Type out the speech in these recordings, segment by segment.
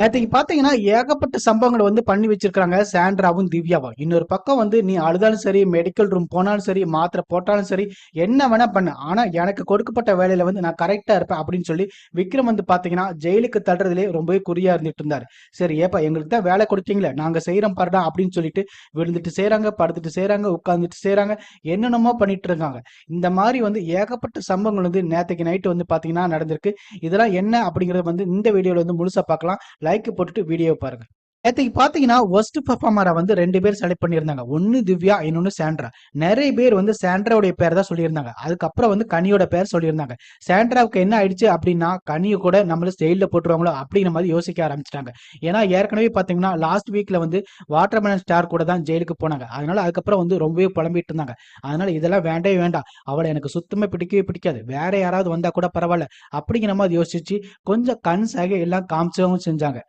நேற்றுக்கு பார்த்தீங்கன்னா ஏகப்பட்ட சம்பவங்களை வந்து பண்ணி வச்சிருக்காங்க சாண்ட்ராவும் திவ்யாவும். இன்னொரு பக்கம் வந்து நீ அழுதாலும் சரி மெடிக்கல் ரூம் போனாலும் சரி மாத்திரை போட்டாலும் சரி என்ன வேணா பண்ணு. ஆனா எனக்கு கொடுக்கப்பட்ட வேலையில வந்து நான் கரெக்டா இருப்பேன் அப்படின்னு சொல்லி விக்ரம் வந்து பாத்தீங்கன்னா ஜெயிலுக்கு தள்ளுறதுலே ரொம்பவே குறியா இருந்துட்டு இருந்தாரு. சரி ஏப்பா எங்களுக்கு தான் வேலை கொடுத்தீங்களே நாங்க செய்யறோம் பாருடா அப்படின்னு சொல்லிட்டு விழுந்துட்டு செய்யறாங்க படுத்துட்டு செய்யறாங்க உட்கார்ந்துட்டு செய்யறாங்க என்னென்னமோ பண்ணிட்டு இருக்காங்க. இந்த மாதிரி வந்து ஏகப்பட்ட சம்பவங்கள் வந்து நேற்றுக்கு நைட்டு வந்து பாத்தீங்கன்னா நடந்திருக்கு. இதெல்லாம் என்ன அப்படிங்கறது வந்து இந்த வீடியோல வந்து முழுசா பார்க்கலாம் லைக் போட்டுட்டு வீடியோ பாருங்கள் நேற்றுக்கு பார்த்தீங்கன்னா ஒஸ்ட் பர்ஃபார்மரை வந்து ரெண்டு பேர் செலக்ட் பண்ணியிருந்தாங்க. ஒன்று திவ்யா இன்னொன்று சாண்ட்ரா. நிறைய பேர் வந்து சாண்ட்ராவுடைய பேர் தான் சொல்லியிருந்தாங்க. அதுக்கப்புறம் வந்து கனியோட பேர் சொல்லியிருந்தாங்க. சாண்ட்ராவுக்கு என்ன ஆயிடுச்சு அப்படின்னா கனியை கூட நம்மள ஸ்டெயிலில் போட்டுருவாங்களோ அப்படிங்கிற மாதிரி யோசிக்க ஆரம்பிச்சிட்டாங்க. ஏன்னா ஏற்கனவே பார்த்தீங்கன்னா லாஸ்ட் வீக்கில் வந்து வாட்டர்மேன் ஸ்டார் கூட தான் ஜெயிலுக்கு போனாங்க. அதனால அதுக்கப்புறம் வந்து ரொம்பவே புலம்பிட்டு இருந்தாங்க. அதனால இதெல்லாம் வேண்டவே வேண்டாம். அவளை எனக்கு சுத்தமே பிடிக்கவே பிடிக்காது. வேற யாராவது வந்தால் கூட பரவாயில்ல அப்படிங்கிற மாதிரி யோசிச்சு கொஞ்சம் கன்ஸாக எல்லாம் காமிச்சவும் செஞ்சாங்க.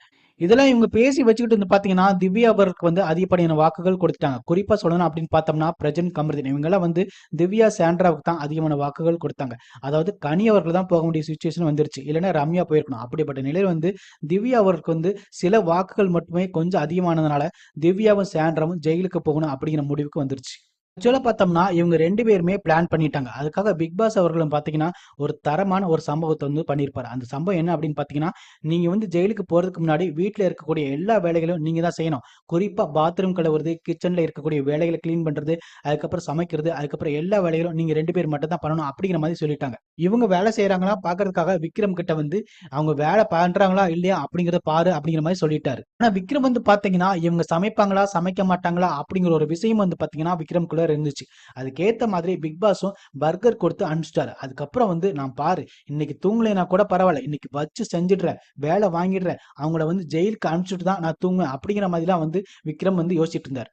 இதெல்லாம் இவங்க பேசி வச்சுக்கிட்டு வந்து பாத்தீங்கன்னா திவ்யா அவருக்கு வந்து அதிகப்படியான வாக்குகள் கொடுத்துட்டாங்க. குறிப்பா சொல்லணும் அப்படின்னு பார்த்தோம்னா பிரஜன் கமர்தீன் இவங்கெல்லாம் வந்து திவ்யா சாண்ட்ராவுக்கு தான் அதிகமான வாக்குகள் கொடுத்தாங்க. அதாவது கனி அவர்கள் தான் போக வேண்டிய சுச்சுவேஷன் வந்துருச்சு. இல்லைன்னா ரம்யா போயிருக்கணும். அப்படிப்பட்ட நிலையில் வந்து திவ்யா அவருக்கு வந்து சில வாக்குகள் மட்டுமே கொஞ்சம் அதிகமானதுனால திவ்யாவும் சாண்ட்ராவும் ஜெயிலுக்கு போகணும் அப்படிங்கிற முடிவுக்கு வந்துருச்சு. ஆக்சுவலாக பார்த்தோம்னா இவங்க ரெண்டு பேருமே பிளான் பண்ணிட்டாங்க. அதுக்காக பிக் பாஸ் அவர்களும் பார்த்தீங்கன்னா ஒரு தரமான ஒரு சம்பவத்தை வந்து பண்ணியிருப்பாரு. அந்த சம்பவம் என்ன அப்படின்னு பார்த்தீங்கன்னா நீங்கள் வந்து ஜெயிலுக்கு போகிறதுக்கு முன்னாடி வீட்டில் இருக்கக்கூடிய எல்லா வேலைகளும் நீங்கள் தான் செய்யணும். குறிப்பாக பாத்ரூம் கழுவுறது கிச்சனில் இருக்கக்கூடிய வேலைகளை க்ளீன் பண்ணுறது அதுக்கப்புறம் சமைக்கிறது அதுக்கப்புறம் எல்லா வேலைகளும் நீங்கள் ரெண்டு பேர் மட்டும் தான் பண்ணணும் அப்படிங்கிற மாதிரி சொல்லிட்டாங்க. இவங்க வேலை செய்கிறாங்களா பார்க்கறதுக்காக விக்ரம் கிட்ட வந்து அவங்க வேலை பண்ணுறாங்களா இல்லையா அப்படிங்கிறத பாரு அப்படிங்கிற மாதிரி சொல்லிட்டாரு. ஆனால் விக்ரம் வந்து பார்த்தீங்கன்னா இவங்க சமைப்பாங்களா சமைக்க மாட்டாங்களா அப்படிங்கிற ஒரு விஷயம் வந்து பார்த்தீங்கன்னா விக்ரம்குள்ள இருந்துச்சு. அதுக்கேற்ற மாதிரி பிக் பாஸும் பர்கர் கொடுத்து அனுப்பிச்சிட்டாரு. அதுக்கப்புறம் வந்து நான் பாரு இன்னைக்கு தூங்கலைனா கூட பரவாயில்ல. இன்னைக்கு வச்சு செஞ்சிடுறேன். வேலை வாங்கிடுறேன். அவங்கள வந்து ஜெயிலுக்கு அனுப்பிச்சுட்டு தான் நான் தூங்குவேன். அப்படிங்கிற மாதிரிலாம் வந்து விக்ரம் வந்து யோசிச்சுட்டு இருந்தார்.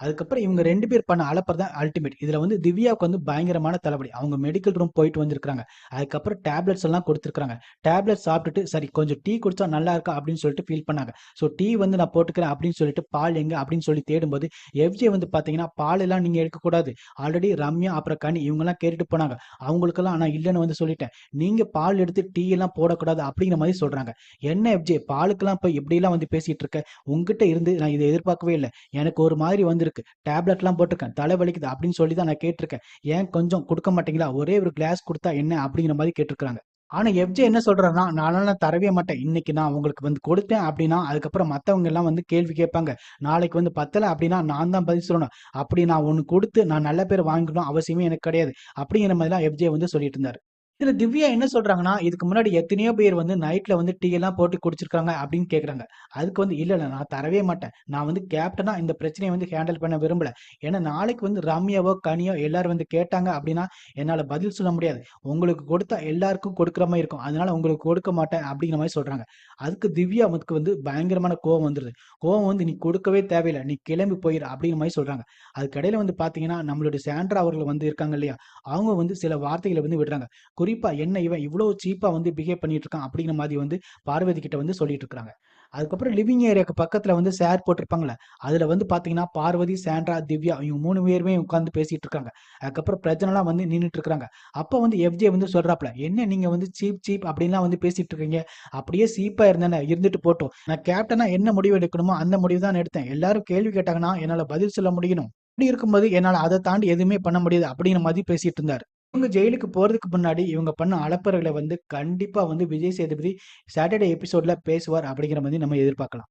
அதுக்கப்புறம் இவங்க ரெண்டு பேர் பண்ண அலப்பர் தான் அல்டிமேட் இதில் வந்து திவ்யாவுக்கு வந்து பயங்கரமான தலைவலி அவங்க மெடிக்கல் ரூம் போயிட்டு வந்திருக்காங்க அதுக்கப்புறம் டேப்லெட்ஸ் எல்லாம் கொடுத்துருக்காங்க டேப்லெட் சாப்பிட்டுட்டு சரி கொஞ்சம் டீ குடிச்சா நல்லா இருக்கா? அப்படின்னு சொல்லிட்டு ஃபீல் பண்ணாங்க. ஸோ டீ வந்து நான் போட்டுக்கிறேன் அப்படின்னு சொல்லிட்டு பால் எங்க அப்படின்னு சொல்லி தேடும்போது எஃப்ஜே வந்து பார்த்தீங்கன்னா பால் எல்லாம் நீங்கள் எடுக்கக்கூடாது ஆல்ரெடி ரம்யா அப்புறம் கனி இவங்கெல்லாம் கேட்டுட்டு போனாங்க. அவங்களுக்கெல்லாம் நான் இல்லைன்னு வந்து சொல்லிட்டேன். நீங்கள் பால் எடுத்து டீ எல்லாம் போடக்கூடாது அப்படிங்கிற மாதிரி சொல்கிறாங்க என்ன எஃப்ஜே பாலுக்கெல்லாம் போய் இப்படிலாம் வந்து பேசிகிட்டு இருக்க? உங்ககிட்ட இருந்து நான் இதை எதிர்பார்க்கவே இல்லை. எனக்கு ஒரு மாதிரி வந்திருக்கு. டேப்லெட்லாம் போட்டிருக்கேன். தலை வலிக்குது அப்படின்னு சொல்லி தான் நான் கேட்டிருக்கேன். ஏன் கொஞ்சம் கொடுக்க மாட்டீங்களா? ஒரே ஒரு கிளாஸ் கொடுத்தா என்ன அப்படிங்கிற மாதிரி கேட்டிருக்காங்க ஆனா எஃப்ஜே என்ன சொல்றாருன்னா நான் தரவே மாட்டேன். இன்னைக்கு நான் உங்களுக்கு வந்து கொடுத்தேன் அப்படின்னா அதுக்கப்புறம் மத்தவங்க எல்லாம் வந்து கேள்வி கேட்பாங்க. நாளைக்கு வந்து பத்தல அப்படின்னா நான் தான் பதில் சொல்லணும். அப்படி நான் ஒன்னு கொடுத்து நான் நல்ல பேர் வாங்கணும் அவசியமே எனக்கு கிடையாது. அப்படிங்கிற மாதிரிலாம் எஃப்ஜே வந்து சொல்லிட்டு இருந்தாரு. இதுல திவ்யா என்ன சொல்றாங்கன்னா இதுக்கு முன்னாடி எத்தனையோ பேர் வந்து நைட்ல வந்து டீ எல்லாம் போட்டு குடிச்சிருக்காங்க அப்படின்னு கேக்குறாங்க. அதுக்கு வந்து இல்ல இல்ல நான் தரவே மாட்டேன். நான் வந்து கேப்டனா இந்த பிரச்சனையை வந்து ஹேண்டில் பண்ண விரும்பல. ஏன்னா நாளைக்கு வந்து ரம்யாவோ கனியோ எல்லாரும் வந்து கேட்டாங்க அப்படின்னா என்னால பதில் சொல்ல முடியாது. உங்களுக்கு கொடுத்தா எல்லாருக்கும் கொடுக்குற மாதிரி இருக்கும். அதனால உங்களுக்கு கொடுக்க மாட்டேன் அப்படிங்கிற மாதிரி சொல்றாங்க. அதுக்கு திவ்யா அவனுக்கு வந்து பயங்கரமான கோவம் வந்துருது. கோவம் வந்து நீ கொடுக்கவே தேவையில்லை. நீ கிளம்பி போயிரு அப்படிங்கிற மாதிரி சொல்றாங்க. அதுக்கடையில வந்து பாத்தீங்கன்னா நம்மளுடைய சாண்ட்ரா அவர்கள் வந்து இருக்காங்க இல்லையா? அவங்க வந்து சில வார்த்தைகளை வந்து விடுறாங்க. குறிப்பா என்ன இவன் இவ்வளவு சீப்பா வந்து பிஹேவ் பண்ணிட்டு இருக்கான் அப்படிங்கிற மாதிரி வந்து பார்வதி கிட்ட வந்து சொல்லிட்டு இருக்காங்க அதுக்கப்புறம் லிவிங் ஏரியாக்கு பக்கத்துல வந்து சேர் போட்டிருப்பாங்கல்ல அதுல வந்து பாத்தீங்கன்னா பார்வதி சாண்ட்ரா திவ்யா இவங்க மூணு பேருமே உட்காந்து பேசிட்டு இருக்காங்க அதுக்கப்புறம் பிரச்சனைலாம் வந்து நின்றுட்டு இருக்காங்க அப்ப வந்து எஃப்ஜே வந்து சொல்றாப்ல என்ன நீங்க வந்து சீப் சீப் அப்படின்லாம் வந்து பேசிட்டு இருக்கீங்க அப்படியே சீப்பா இருந்தேன் இருந்துட்டு போட்டோம். நான் கேப்டனா என்ன முடிவு எடுக்கணுமோ அந்த முடிவு தான் எடுத்தேன். எல்லாரும் கேள்வி கேட்டாங்கன்னா என்னால பதில் சொல்ல முடியணும். அப்படி இருக்கும்போது என்னால அதை தாண்டி எதுவுமே பண்ண முடியாது அப்படிங்கிற மாதிரி பேசிட்டு இருந்தார் இவங்க ஜெயிலுக்கு போறதுக்கு முன்னாடி இவங்க பண்ண அலப்பறைகளை வந்து கண்டிப்பா வந்து விஜய் சேதுபதி சாட்டர்டே எபிசோட்ல பேசுவார் அப்படிங்கிற மாதிரி நம்ம எதிர்பார்க்கலாம்.